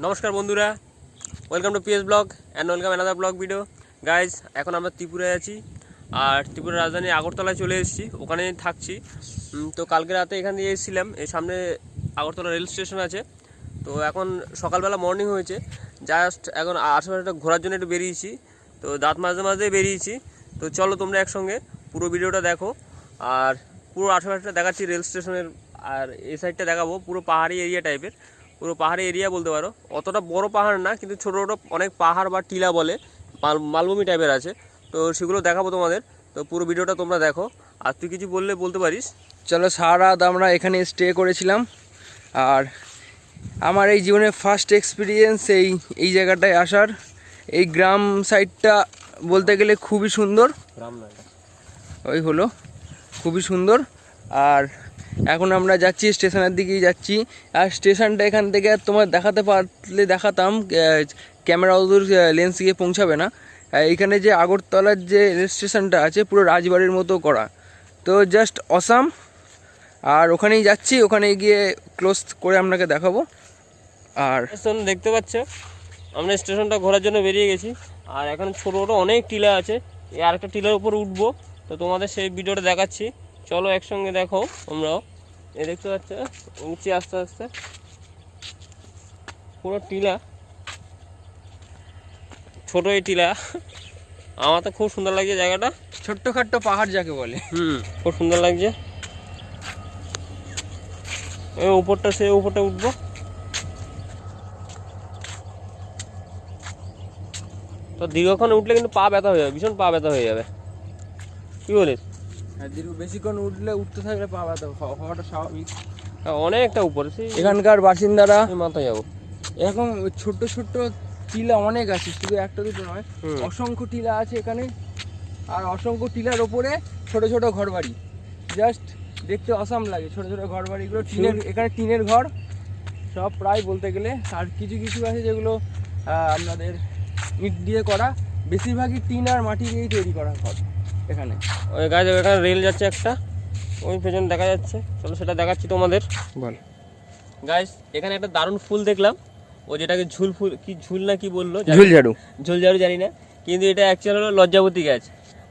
নমস্কার বন্ধুরা welcome to PS blog and welcome another blog video guys এখন আমরা ত্রিপুরায় আছি আর ত্রিপুরা রাজধানী আগরতলায় চলে এসেছি ওখানে থাকছি। তো কালকে রাতে এখান দিয়ে এসেছিলাম এই সামনে আগরতলা রেল স্টেশন আছে। তো এখন সকালবেলা মর্নিং হয়েছে জাস্ট এখন আশেপাশে ঘোরার জন্য একটু বেরিয়েছি। তো দাঁত মাঝে মাঝে বেরিয়েছি। তো চলো তোমরা একসঙ্গে পুরো ভিডিওটা দেখো, আর পুরো আশেপাশটা দেখাচ্ছি রেল স্টেশনের, আর এই সাইডটা দেখাবো, পুরো পাহাড়ি এরিয়া টাইপের পুরো পাহাড়ি এরিয়া বলতে পারো। অতটা বড় পাহাড় না কিন্তু ছোটো ছোটো অনেক পাহাড় বা টিলা বলে মাল- মালভূমি টাইপের আছে। তো সেগুলো দেখাবো তোমাদের। তো পুরো ভিডিওটা তোমরা দেখো। আর তুই কিছু বললে বলতে পারিস? চলো সারা রাত আমরা এখানে স্টে করেছিলাম। আর আমার এই জীবনের ফার্স্ট এক্সপিরিয়েন্স এই এই জায়গাটায় আসার। এই গ্রাম সাইডটা বলতে গেলে খুবই সুন্দর। ওই হলো খুবই সুন্দর। আর এখন আমরা যাচ্ছি, স্টেশনের দিকেই যাচ্ছি। আর স্টেশনটা এখান থেকে আর তোমার দেখাতে পারলে দেখাতাম ক্যামেরা অদূর লেন্স গিয়ে পৌঁছাবে না। এখানে যে আগরতলার যে রেল স্টেশনটা আছে, পুরো রাজবাড়ির মতো করা। তো জাস্ট অসাম আর ওখানেই যাচ্ছি, ওখানে গিয়ে ক্লোজ করে আপনাকে দেখাবো। আর স্টেশন দেখতে পাচ্ছ? আমরা স্টেশনটা ঘোরার জন্য বেরিয়ে গেছি। আর এখন ছোটো ছোটো অনেক টিলা আছে। এই আরেকটা টিলার উপর উঠবো। তো তোমাদের সেই ভিডিওটা দেখাচ্ছি। চলো একসঙ্গে দেখো তোমরাও। এ দেখতে পাচ্ছ? উঠছি আস্তে আস্তে। পুরো টিলা। ছোটো এই টিলা। আমার তো খুব সুন্দর লাগছে জায়গাটা। ছোট্টখাট্ট পাহাড় যাকে বলে। হুম খুব সুন্দর লাগছে। এই উপরটা সে উপরটা উঠবো। তো দীর্ঘক্ষণ উঠলে কিন্তু পা ব্যথা হয়ে যাবে ভীষণ পা ব্যথা হয়ে যাবে। কি বলিস? দীর্ঘ বেশিক্ষণ উঠলে উঠতে থাকলে পা ব্যথা হওয়াটা স্বাভাবিক। হ্যাঁ, অনেকটা উপরে এখানকার বাসিন্দারা মাথায় যাব। এরকম ছোট্ট ছোট্ট টিলা অনেক আছে শুধু একটা দুটো নয় অসংখ্য টিলা আছে এখানে। আর অসংখ্য টিলার ওপরে ছোট ছোট ঘর বাড়ি জাস্ট দেখতে অসাম লাগে ছোট ছোট ঘর বাড়িগুলো টিনের এখানে টিনের ঘর সব প্রায় বলতে গেলে। আর কিছু কিছু আছে যেগুলো আপনাদের ইট দিয়ে করা। বেশিরভাগই টিন আর মাটি দিয়েই তৈরি করা ঘর। এখানে। ওই গাছ এখানে রেল যাচ্ছে একটা। ওই পেছনে দেখা যাচ্ছে। চলো সেটা দেখাচ্ছি তোমাদের। বল। গাইস এখানে একটা দারুণ ফুল দেখলাম। ও যেটাকে ঝুল ফুল কি ঝুল না কি বলল? জানি ঝাড়ু। ঝুল ঝাড়ু জানি না। কিন্তু এটা অ্যাকচুয়াল হলো লজ্জাবতী গাছ।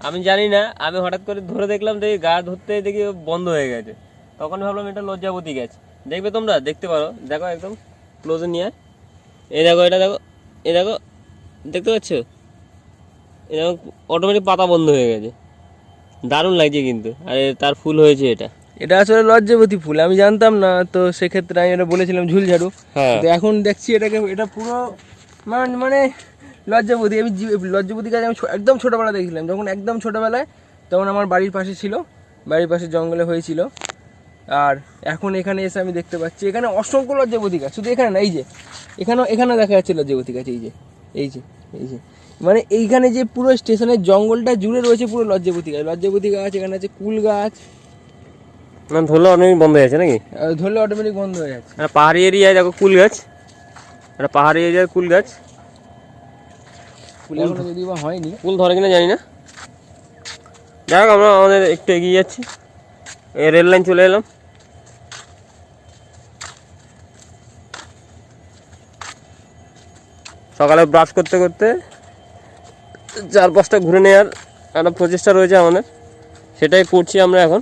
আমি জানি না আমি হঠাৎ করে ধরে দেখলাম দেখি গা ধরতে দেখি বন্ধ হয়ে গেছে। তখন ভাবলাম এটা লজ্জাবতী গাছ। দেখবে তোমরা? দেখতে পারো। দেখো একদম ক্লোজে নিয়ে। এই দেখো এটা দেখো এ দেখো দেখতে পাচ্ছ? এই দেখো অটোমেটিক পাতা বন্ধ হয়ে গেছে। দারুণ লাগছে কিন্তু। আর তার ফুল হয়েছে এটা। এটা আসলে লজ্জাবতী ফুল আমি জানতাম না তো সেক্ষেত্রে আমি এটা বলেছিলাম ঝুলঝাড়ু। হ্যাঁ। তো এখন দেখছি এটাকে এটা পুরো মানে মানে লজ্জাবতী আমি লজ্জাবতী গাছ আমি একদম ছোটোবেলা দেখছিলাম। যখন একদম ছোটোবেলায় তখন আমার বাড়ির পাশে ছিল বাড়ির পাশে জঙ্গলে হয়েছিল। আর এখন এখানে এসে আমি দেখতে পাচ্ছি এখানে অসংখ্য লজ্জাবতী গাছ শুধু এখানে না এই যে। এখানেও এখানেও দেখা যাচ্ছে লজ্জাবতী গাছ এই যে এই যে এই যে। মানে এইখানে যে পুরো স্টেশনের জঙ্গলটা জুড়ে রয়েছে পুরো লজ্জাপতি গাছ। লজ্জাপতি গাছ এখানে আছে কুল গাছ। না ধরলে অনেক বন্ধ হয়ে যাচ্ছে নাকি? ধরলে অটোমেটিক বন্ধ হয়ে যাচ্ছে। আর পাহাড়ি এরিয়ায় দেখো কুল গাছ। একটা পাহাড়ি এরিয়ায় কুল গাছ। ফুল এখনও যদি বা হয়নি। ফুল ধরে কিনা জানি না। যাই হোক আমরা আমাদের একটু এগিয়ে যাচ্ছি। রেল লাইন চলে এলাম। সকালে ব্রাশ করতে করতে চার পাঁচটা ঘুরে নেওয়ার একটা প্রচেষ্টা রয়েছে আমাদের। সেটাই করছি আমরা এখন।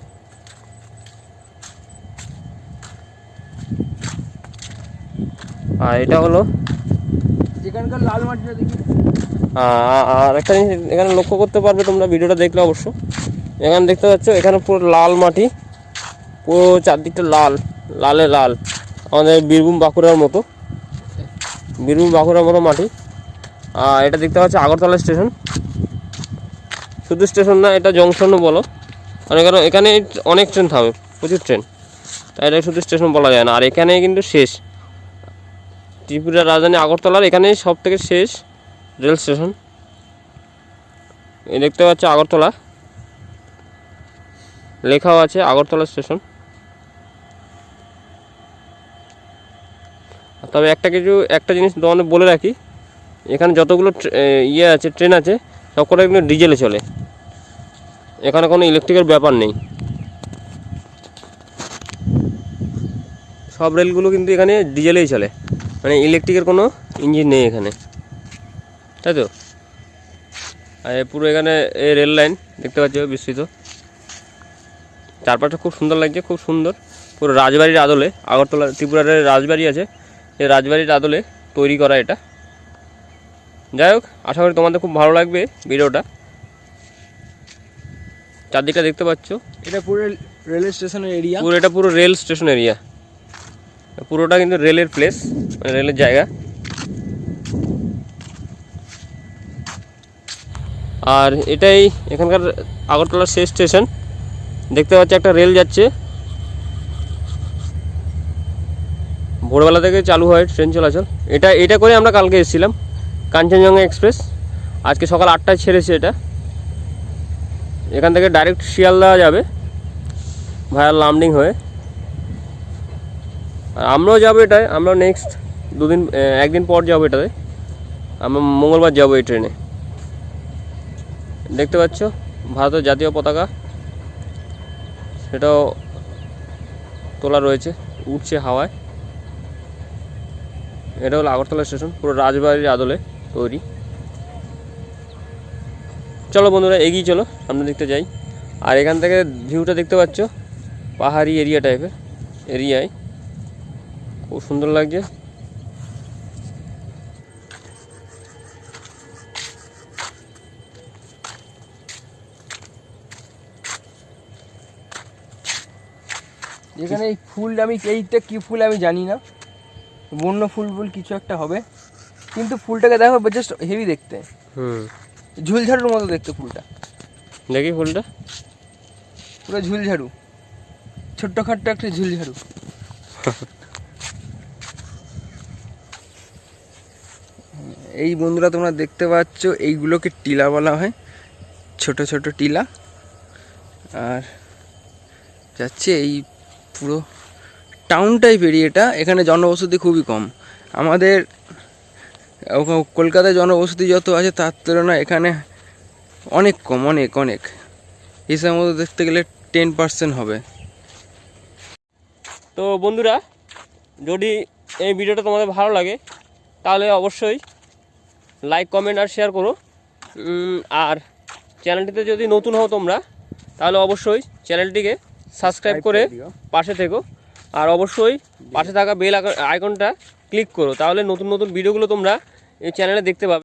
আর এটা হলো এখানকার লাল মাটিটা দেখি। আর একটা জিনিস এখানে লক্ষ্য করতে পারবে তোমরা ভিডিওটা দেখলে অবশ্য। এখানে দেখতে পাচ্ছ এখানে পুরো লাল মাটি পুরো চারদিকটা লাল লালে লাল। আমাদের বীরভূম বাঁকুড়ার মতো। বীরভূম বাঁকুড়ার মতো মাটি। এটা দেখতে পাচ্ছ আগরতলা স্টেশন। শুধু স্টেশন না, এটা জংশনও বলো। মানে কারণ এখানে অনেক ট্রেন থামে, প্রচুর ট্রেন। তাই এটা শুধু স্টেশন বলা যায় না, আর এখানে কিন্তু শেষ। ত্রিপুরা রাজধানী আগরতলার এখানেই সব থেকে শেষ রেল স্টেশন। দেখতে পাচ্ছ আগরতলা। লেখাও আছে আগরতলা স্টেশন। তবে একটা কিছু, একটা জিনিস তোমাদের বলে রাখি এখানে যতগুলো ইয়ে আছে, ট্রেন আছে, সবকটা কিন্তু ডিজেলে চলে। এখানে কোনো ইলেকট্রিকের ব্যাপার নেই। সব রেলগুলো কিন্তু এখানে ডিজেলেই চলে। মানে ইলেকট্রিকের কোনো ইঞ্জিন নেই এখানে। তাই তো? আর পুরো এখানে এ রেল লাইন দেখতে পাচ্ছ বিস্তৃত। চারপাশটা খুব সুন্দর লাগছে, খুব সুন্দর। পুরো রাজবাড়ির আদলে, আগরতলা, ত্রিপুরার রাজবাড়ি আছে। এই রাজবাড়ির আদলে তৈরি করা এটা। যাই হোক আশা করি তোমাদের খুব ভালো লাগবে ভিডিওটা। চারদিকটা দেখতে পাচ্ছ। এটা পুরো রেলওয়ে স্টেশনের এরিয়া পুরো এটা পুরো রেল স্টেশন এরিয়া পুরোটা কিন্তু রেলের প্লেস মানে রেলের জায়গা। আর এটাই এখানকার আগরতলার শেষ স্টেশন। দেখতে পাচ্ছি একটা রেল যাচ্ছে। ভোরবেলা থেকে চালু হয় ট্রেন চলাচল। এটা এটা করে আমরা কালকে এসেছিলাম। কাঞ্চনজঙ্ঘা এক্সপ্রেস। আজকে সকাল আটটায় ছেড়েছে এটা। এখান থেকে ডাইরেক্ট শিয়ালদা যাবে ভায়া লামডিং হয়ে। আর আমরাও যাব এটায়, আমরা নেক্সট দুদিন একদিন পর যাব এটাতে। আমরা মঙ্গলবার যাব এই ট্রেনে দেখতে পাচ্ছ, ভারতের জাতীয় পতাকা। সেটাও তোলা রয়েছে, উঠছে হাওয়ায়। এটা হলো আগরতলা স্টেশন, পুরো রাজবাড়ির আদলে। তৈরি। চলো বন্ধুরা, এগিয়ে চলো, সামনের দেখতে যাই। আর এখান থেকে ভিউটা দেখতে পাচ্ছ, পাহাড়ি এরিয়া টাইপের এরিয়ায় খুব সুন্দর লাগছে। এখানে এই ফুল আমি, এইটা কি ফুল আমি জানি না। বন্য ফুল ফুল কিছু একটা হবে। কিন্তু ফুলটাকে দেখো জাস্ট হেভি দেখতে। হুম। ঝুলঝাড়ুর মতো দেখতে ফুলটা। দেখি ফুলটা। পুরো ঝুলঝাড়ু। ছোট্ট খাট্ট একটা ঝুলঝাড়ু। এই বন্ধুরা তোমরা দেখতে পাচ্ছ এইগুলোকে টিলা বলা হয়। ছোট ছোট টিলা। আর যাচ্ছে এই পুরো টাউন টাইপ এরিয়াটা এখানে জনবসতি খুবই কম। আমাদের কলকাতায় জনবসতি যত আছে তার তুলনায় এখানে অনেক কম অনেক অনেক। হিসাব মতো দেখতে গেলে টেন পার্সেন্ট হবে। তো বন্ধুরা যদি এই ভিডিওটা তোমাদের ভালো লাগে তাহলে অবশ্যই লাইক কমেন্ট আর শেয়ার করো। আর চ্যানেলটিতে যদি নতুন হও তোমরা তাহলে অবশ্যই চ্যানেলটিকে সাবস্ক্রাইব করে পাশে থেকো। আর অবশ্যই পাশে থাকা বেল আইকনটা ক্লিক করো তাহলে নতুন নতুন ভিডিওগুলো তোমরা এই চ্যানেলে দেখতে পাবে।